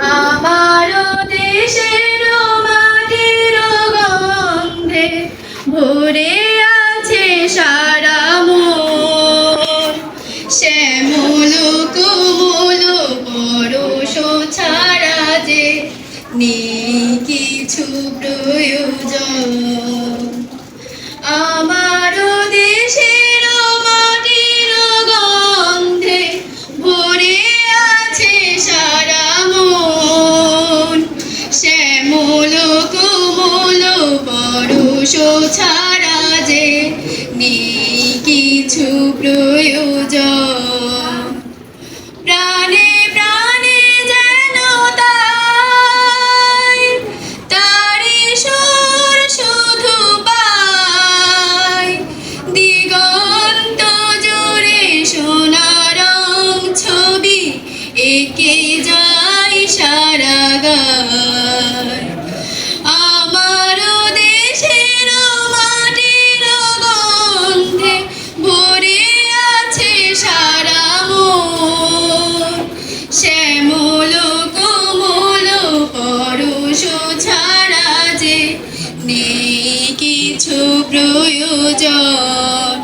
আমারও দেশের মাটির গন্ধে ভরে আছে সারা মন। শ্যামল কোমল ছাড়া যে নেই কিছু প্রয়োজন। শ্যামল কোমল পরশ ছাড়া যে নেই কিছু প্রয়োজন। প্রাণে প্রাণে যেন তাই তারি সুর শুধু পাই। দিগন্ত জুড়ে সোনার ছবি, একে যাই সারা গায় কিছু প্রয়োজন।